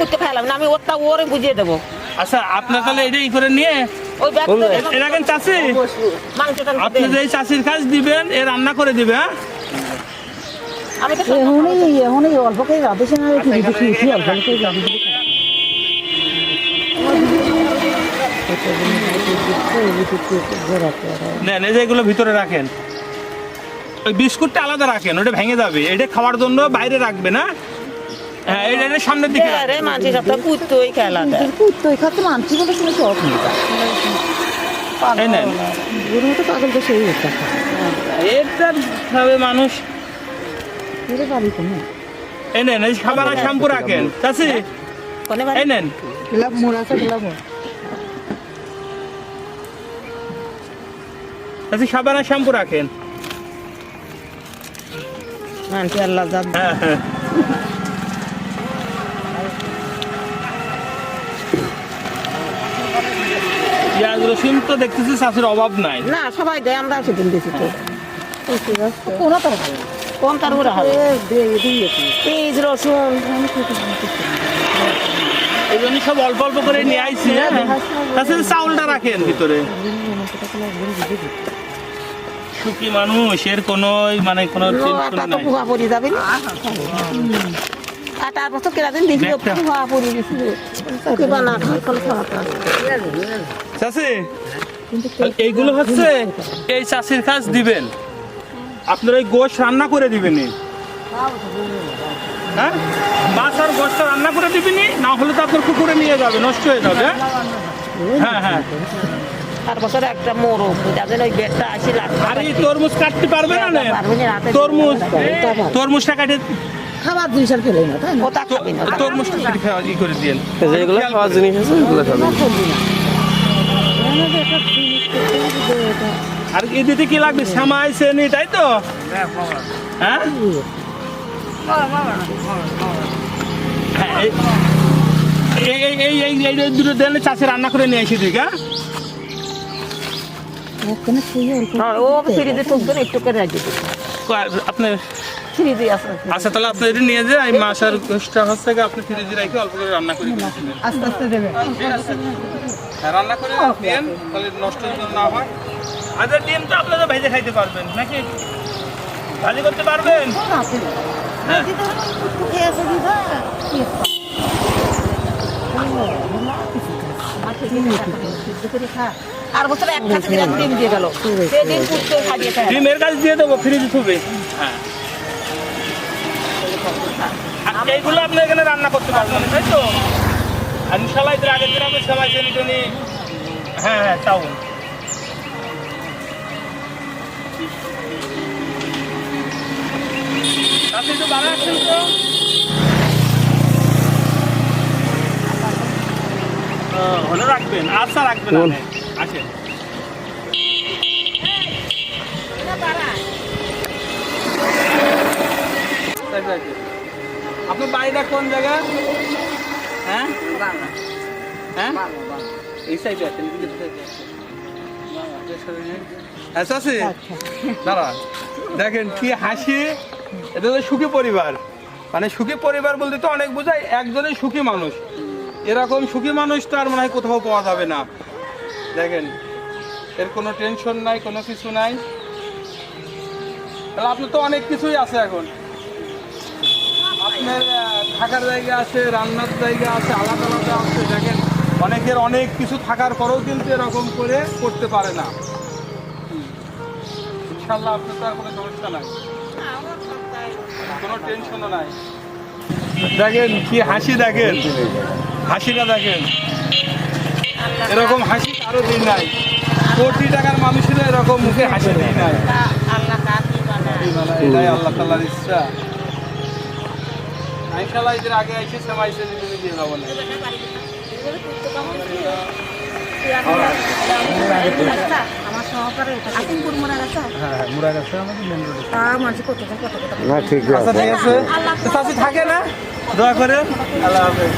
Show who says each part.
Speaker 1: করতে খাইলাম না আমি ওরটা ওরে বুঝিয়ে দেবো।
Speaker 2: আচ্ছা আপনার তাহলে এটা ই করে নিয়ে
Speaker 1: ওই ব্যাগ
Speaker 2: এটা কেন চাষি? আপনি যে চাষির কাজ দিবেন এ রান্না করে দিবে হ্যাঁ?
Speaker 3: এমনই এমনই অল্প করে রাধেছে না একটু দিদি খেয়েছি অল্প করে রাধে
Speaker 2: নেন এই যে এগুলো ভিতরে রাখেন। ওই বিস্কুটটা আলাদা রাখেন ওটা ভেঙে যাবে। এটা খাওয়ার জন্য বাইরে রাখবে না? হ্যাঁ এটা সামনের দিকে।
Speaker 1: সবটা কুত্তই খেলা দেয়।
Speaker 3: তো এখানে মানছি বলে শুনেছি অসুবিধা
Speaker 2: এই নেন।
Speaker 3: ওর মতো পাগল তো সেই একটা।
Speaker 2: এটা খাবে মানুষ।
Speaker 3: এর বাড়ি কোনো?
Speaker 2: এই নেন এই সাবান আর শ্যাম্পু রাখেন। চাষি
Speaker 1: কোনে
Speaker 2: এই নেন।
Speaker 3: গোলাপ মোড় আছে গোলাপ
Speaker 2: চাষি সাবান আর শ্যাম্পু রাখেন।
Speaker 1: মানছি আল্লাহ
Speaker 2: হ্যাঁ হ্যাঁ পেঁয়াজ রসুন তো দেখতেছি চাষির অভাব নাই।
Speaker 1: না সবাই দেয় আমরা সেদিন দিছি তো।
Speaker 3: কোনো তো
Speaker 1: কোন তার উড়া হবে পেঁয়াজ রসুন
Speaker 2: এই জন্য সব অল্প অল্প করে নিয়ে আইছি হ্যাঁ। তাছাড়া চাউলটা রাখেন ভিতরে। সুখী মানুষ এর কোনো মানে কোনো টেনশন নাই।
Speaker 1: ফুয়া পড়ে যাবে না? বছর কেনা দেখি। পড়ে খাওয়া
Speaker 2: চাষি এইগুলো হচ্ছে এই চাষির কাজ দিবেন। আপনার ওই গোশ রান্না করে দিবেন? হ্যাঁ? মাছ আর গোশটা রান্না করে দিবেনি? না হলে তো আপনার পুকুরে নিয়ে যাবে নষ্ট হয়ে যাবে হ্যাঁ? হ্যাঁ
Speaker 1: বছর একটা মোরগ যাদের ওই বেডটা আসি লাগবে
Speaker 2: আর এই তরমুজ কাটতে পারবে না না, তরমুজ তরমুজটা কাটে
Speaker 3: খাবার জিনিস আর ফেলে না তাই না?
Speaker 2: তরমুজটা কাটে খাওয়া ই করে দিয়েন।
Speaker 4: যেগুলো খাওয়ার জিনিস আছে ওগুলো
Speaker 2: আর এদিকে কি লাগবে? সামাই সেনি তাই তো? হ্যাঁ? এই- এই এই এই এই এই এই দুটো দিলে চাষে রান্না করে নিয়ে এসে দিক হ্যাঁ?
Speaker 1: হ্যাঁ, ও ফ্রিজে আছে
Speaker 2: আচ্ছা তাহলে আপনি এটা নিয়ে যান মাছ আর হচ্ছে আপনি ফ্রিজে রেখে অল্প করে রান্না করে
Speaker 3: আস্তে আস্তে
Speaker 2: ঠিক রান্না করে দিন তাহলে নষ্ট না হয়। আচ্ছা ডিম তো আপনারা ভেজে খাইতে পারবেন নাকি? ভাজি করতে পারবেন? হ্যাঁ।
Speaker 1: আর বছর এক কাছে দিলাম ডিম দিয়ে গেল। খাইয়ে
Speaker 2: ডিমের দিয়ে দেবো ফ্রিজে থুবে হ্যাঁ। এইগুলো আপনি এখানে রান্না করতে পারবেন তাই তো? আর ইনশাল্লাহ এদের আগের দিন আমি সবাই চিনি টনি। হ্যাঁ হ্যাঁ চাউল আপনি একটু বাড়া আসছেন তো। ও, রাখবেন আচ্ছা রাখবেন আপনি। আসেন। আপনার বাড়িটা কোন জায়গা? হ্যাঁ? হ্যাঁ? এই সাইডে আছেন আছেন। আচ্ছা। আছে দাঁড়া। দেখেন কি হাসি। এটা তো সুখী পরিবার। মানে সুখী পরিবার বলতে তো অনেক বোঝায় একজনই সুখী মানুষ। এরকম সুখী মানুষ তো আর মনে হয় কোথাও পাওয়া যাবে না। দেখেন এর কোনো টেনশন নাই কোনো কিছু নাই। তাহলে আপনার তো অনেক কিছুই আছে এখন। আপনার থাকার জায়গা আছে রান্নার জায়গা আছে আলাদা আলাদা আছে। দেখেন অনেকের অনেক কিছু থাকার পরেও কিন্তু এরকম করে করতে পারে না। ইনশাল্লাহ আপনার তো আর কোনো সমস্যা নাই। কোনো টেনশনও নাই। দেখেন কি হাসি দেখেন। হাসিটা দেখেন। এরকম হাসি কারও দিন নাই। কোটি টাকার মানুষেরা এরকম মুখে হাসি দিন নাই।
Speaker 1: আল্লাহ
Speaker 2: এটাই আল্লাহ তাল্লাহর ইচ্ছা। এদের আগে এসে এসে তুমি দিয়ে যাব না। হ্যাঁ মেন
Speaker 4: না ঠিক
Speaker 2: আচ্ছা আছে তো থাকে না? দোয়া করে আল্লাহ হাফেজ।